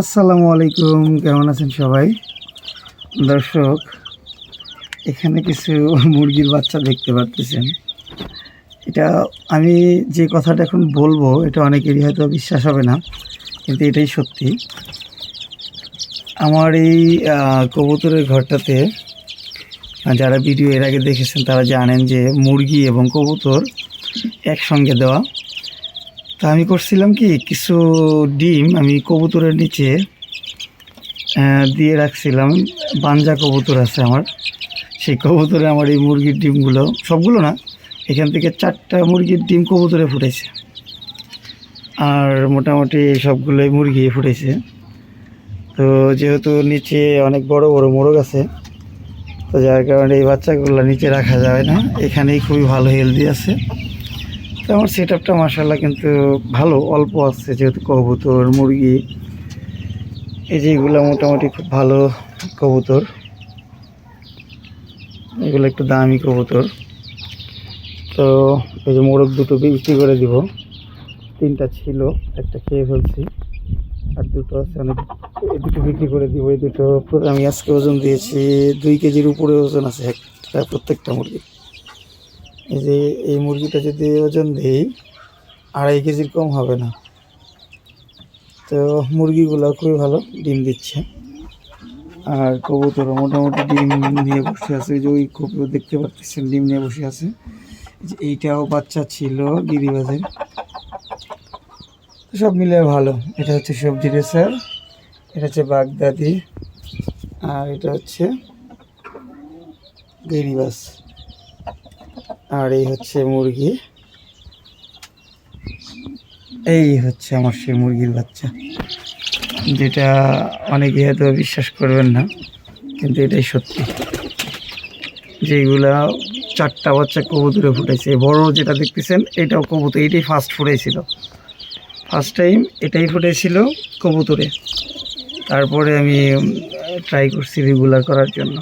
আসসালামু আলাইকুম, কেমন আছেন সবাই? দর্শক, এখানে কিছু মুরগির বাচ্চা দেখতে পাচ্ছেন। এটা আমি যে কথাটা এখন বলব, এটা অনেকেরই হয়তো বিশ্বাস হবে না, কিন্তু এটাই সত্যি। আমার এই কবুতরের ঘরটাতে যারা ভিডিও এর আগে দেখেছেন, তারা জানেন যে মুরগি এবং কবুতর একসঙ্গে দেওয়া তা আমি করছিলাম কি, কিছু ডিম আমি কবুতরের নিচে দিয়ে রাখছিলাম। বাঞ্জা কবুতর আছে আমার। সেই কবুতরে আমার এই মুরগির ডিমগুলো, সবগুলো না, এখান থেকে চারটা মুরগির ডিম কবুতরে ফুটেছে আর মোটামুটি সবগুলোই মুরগি ফুটেছে তো যেহেতু নিচে অনেক বড় বড় মোরগ আছে, তো যার কারণে এই বাচ্চাগুলো নিচে রাখা যাবে না। এখানেই খুবই ভালো হেলদি আছে। তো আমার সেট আপটা মাসাল্লাহ কিন্তু ভালো, অল্প আসছে যেহেতু কবুতর, মুরগি। এই যে এগুলো মোটামুটি খুব ভালো কবুতর। এগুলো একটু দামি কবুতর। তো এই যে মোরগ দুটো বিক্রি করে দিব। তিনটা ছিল, একটা খেয়ে ফেলছি। আর দুটো আছে অনেক এই দুটো বিক্রি করে দিব। এই দুটো আমি আজকে ওজন দিয়েছি দুই কেজির উপরে ওজন আছে একটা প্রত্যেকটা মুরগি এই যে এই মুরগিটা যদি ওজন দিই, আড়াই কেজির কম হবে না। তো মুরগিগুলো খুবই ভালো, ডিম দিচ্ছে। আর কবুতরও মোটামুটি ডিম নিয়ে বসে আছে। যে ওই কবুতর দেখতে পাচ্ছেন, ডিম নিয়ে বসে আছে। যে এইটাও বাচ্চা ছিল গিরিবাজের। সব মিলে ভালো। এটা হচ্ছে সবজি রেসার, এটা হচ্ছে বাগদাদি, আর এটা হচ্ছে গিরিবাস আর এই হচ্ছে মুরগি। এই হচ্ছে আমার সেই মুরগির বাচ্চা। যেটা অনেকে হয়তো বিশ্বাস করবেন না, কিন্তু এটাই সত্যি। যেগুলা চারটা বাচ্চা কবুতরে ফুটেছে বড় যেটা দেখতেছেন, এটাও কবুতর, এটাই ফার্স্ট ফুটেছিল ফার্স্ট টাইম এটাই ফুটেছিল কবুতরে। তারপরে আমি ট্রাই করছি রেগুলার করার জন্য।